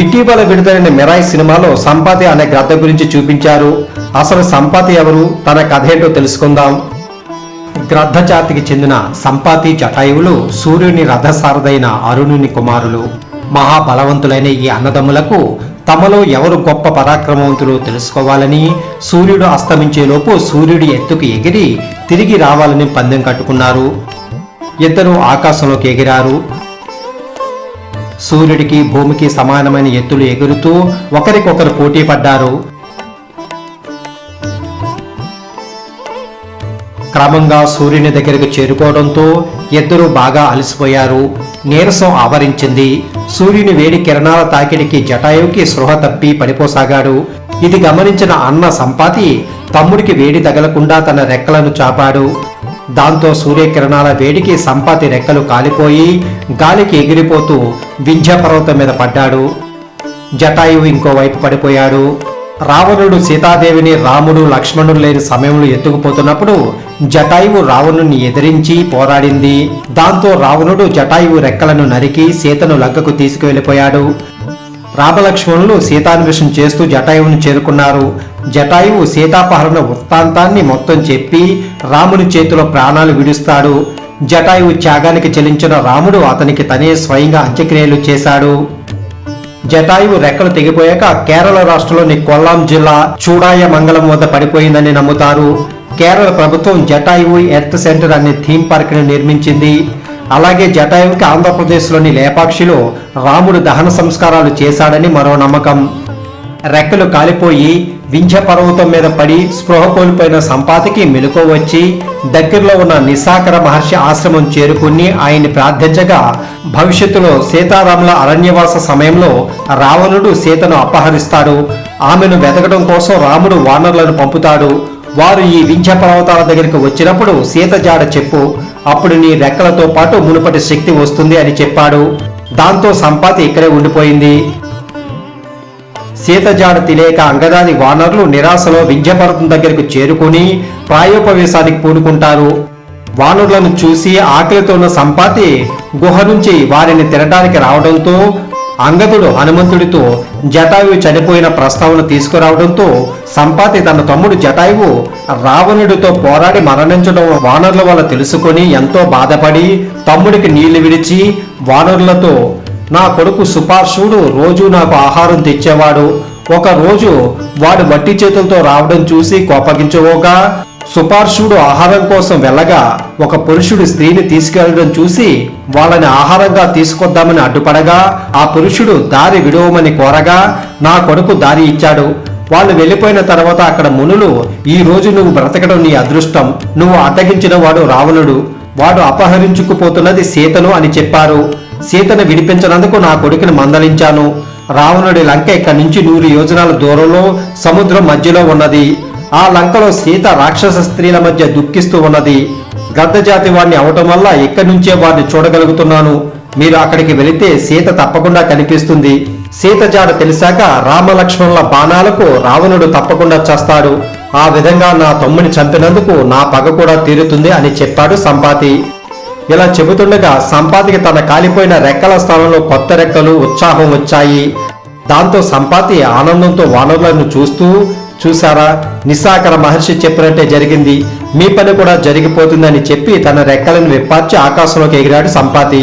ఇటీవల విడుదలైన మిరాయి సినిమాలో సంపాతి అనే గ్రద్ద గురించి చూపించారు. అసలు సంపాతి ఎవరు? తన కథ ఏంటో తెలుసుకుందాం. గ్రద్ద జాతికి చెందిన సంపాతి జటాయువులు సూర్యుని రథసారథైన అరుణుని కుమారులు. మహాబలవంతులైన ఈ అన్నదమ్ములకు తమలో ఎవరు గొప్ప పరాక్రమవంతులు తెలుసుకోవాలని సూర్యుడు అస్తమించేలోపు సూర్యుడి ఎత్తుకు ఎగిరి తిరిగి రావాలని పందెం కట్టుకున్నారు. ఇద్దరు ఆకాశంలోకి ఎగిరారు. సూర్యుడికి భూమికి సమానమైన ఎత్తులు ఎగురుతూ ఒకరికొకరు పోటీ పడ్డారు. క్రమంగా సూర్యుని దగ్గరకు చేరుకోవడంతో ఇద్దరు బాగా అలసిపోయారు. నీరసం ఆవరించింది. సూర్యుని వేడి కిరణాల తాకిడికి జటాయువుకి స్పృహ తప్పి పడిపోసాగాడు. ఇది గమనించిన అన్న సంపాతి తమ్ముడికి వేడి తగలకుండా తన రెక్కలను చాపాడు. దాంతో సూర్యకిరణాల వేడికి సంపాతి రెక్కలు కాలిపోయి గాలికి ఎగిరిపోతూ వింధ్యపర్వతం మీద పడ్డాడు. జటాయువు ఇంకోవైపు పడిపోయాడు. రావణుడు సీతాదేవిని రాముడు లక్ష్మణుడు లేని సమయంలో ఎత్తుకుపోతున్నప్పుడు జటాయువు రావణుని ఎదిరించి పోరాడింది. దాంతో రావణుడు జటాయువు రెక్కలను నరికి సీతను లంకకు తీసుకువెళ్ళిపోయాడు. రామలక్ష్మణులు సీతాన్వేషణ చేస్తూ జటాయువును చేరుకున్నారు. జటాయువు సీతాపహరణ వృత్తాంతాన్ని మొత్తం చెప్పి రాముని చేతిలో ప్రాణాలు విడుస్తాడు. జటాయువు త్యాగానికి చెలించిన రాముడు అతనికి తనే స్వయంగా అంత్యక్రియలు చేశాడు. జటాయువు రెక్కలు తెగిపోయాక కేరళ రాష్ట్రంలోని కొల్లాం జిల్లా చూడాయ మంగళం వద్ద పడిపోయిందని నమ్ముతారు. కేరళ ప్రభుత్వం జటాయువు ఎర్త్ సెంటర్ అనే థీమ్ పార్క్ని నిర్మించింది. అలాగే జటాయువుకి ఆంధ్రప్రదేశ్లోని లేపాక్షిలో రాముడు దహన సంస్కారాలు చేశాడని మరో నమ్మకం. రెక్కలు కాలిపోయి వింధ్య పర్వతం మీద పడి స్పృహ కోల్పోయిన సంపాతికి మెలకు వచ్చి దగ్గరలో ఉన్న నిశాకర మహర్షి ఆశ్రమం చేరుకుని ఆయన్ని ప్రార్థించగా భవిష్యత్తులో సీతారాముల అరణ్యవాస సమయంలో రావణుడు సీతను అపహరిస్తాడు. ఆమెను వెతకడం కోసం రాముడు వానరులను పంపుతాడు. వారు ఈ వింధ్య పర్వతాల దగ్గరికి వచ్చినప్పుడు సీత జాడ చెప్పు అప్పుడు నీ రెక్కలతో పాటు మునుపటి శక్తి వస్తుంది అని చెప్పాడు. దాంతో సంపాతి ఇక్కడే ఉండిపోయింది. సీతజాడ తెలియక అంగదాది వానరులు నిరాశలో వింధ్యపర్వతం దగ్గరకు చేరుకుని ప్రాయోపవేశానికి పూనుకుంటారు. వానరులను చూసి ఆకలితో ఉన్న సంపాతి గుహ నుంచి వారిని తినడానికి రావడంతో అంగదుడు హనుమంతుడితో జటాయువు చనిపోయిన ప్రస్తావన తీసుకురావడంతో సంపాతి తన తమ్ముడు జటాయువు రావణుడితో పోరాడి మరణించడం వానరుల వల్ల తెలుసుకొని ఎంతో బాధపడి తమ్ముడికి నీళ్ళు విడిచి వానరులతో నా కొడుకు సుపార్శుడు రోజు నాకు ఆహారం తెచ్చేవాడు. ఒక రోజు వాడు వట్టి చేతులతో రావడం చూసి కోపగించవోగా. సుపార్శుడు ఆహారం కోసం వెళ్ళగా ఒక పురుషుడు స్త్రీని తీసుకెళ్ళడం చూసి వాళ్ళని ఆహారంగా తీసుకొద్దామని అడ్డుపడగా ఆ పురుషుడు దారి విడవమని కోరగా నా కొడుకు దారి ఇచ్చాడు. వాళ్ళు వెళ్ళిపోయిన తర్వాత అక్కడ మునులు ఈ రోజు నువ్వు బ్రతకడం నీ అదృష్టం. నువ్వు అడ్డగించిన వాడు రావణుడు. వాడు అపహరించుకుపోతున్నది సీతను అని చెప్పారు. సీతను విడిపించినందుకు నా కొడుకుని మందలించాను. రావణుడి లంక ఇక్కడి నుంచి నూరు యోజనాల దూరంలో సముద్రం మధ్యలో ఉన్నది. ఆ లంకలో సీత రాక్షస స్త్రీల మధ్య దుఃఖిస్తూ ఉన్నది. గద్దజాతి వాడిని అవటం వల్ల ఇక్కడి నుంచే వారిని చూడగలుగుతున్నాను. మీరు అక్కడికి వెళితే సీత తప్పకుండా కనిపిస్తుంది. సీత జాడ తెలిసాక రామలక్ష్మణుల బాణాలకు రావణుడు తప్పకుండా చేస్తాడు. ఆ విధంగా నా తమ్ముని చంపినందుకు నా పగ కూడా తీరుతుంది అని చెప్పాడు సంపాతి. ఇలా చెబుతుండగా సంపాతికి తన కాలిపోయిన రెక్కల స్థలంలో కొత్త రెక్కలు ఉత్సాహం వచ్చాయి. దాంతో సంపాతి ఆనందంతో వానరులను చూస్తూ చూసారా నిశాకర మహర్షి చెప్పినట్టే జరిగింది. మీ పని కూడా జరిగిపోతుందని చెప్పి తన రెక్కలను విప్పార్చి ఆకాశంలోకి ఎగిరాడు సంపాతి.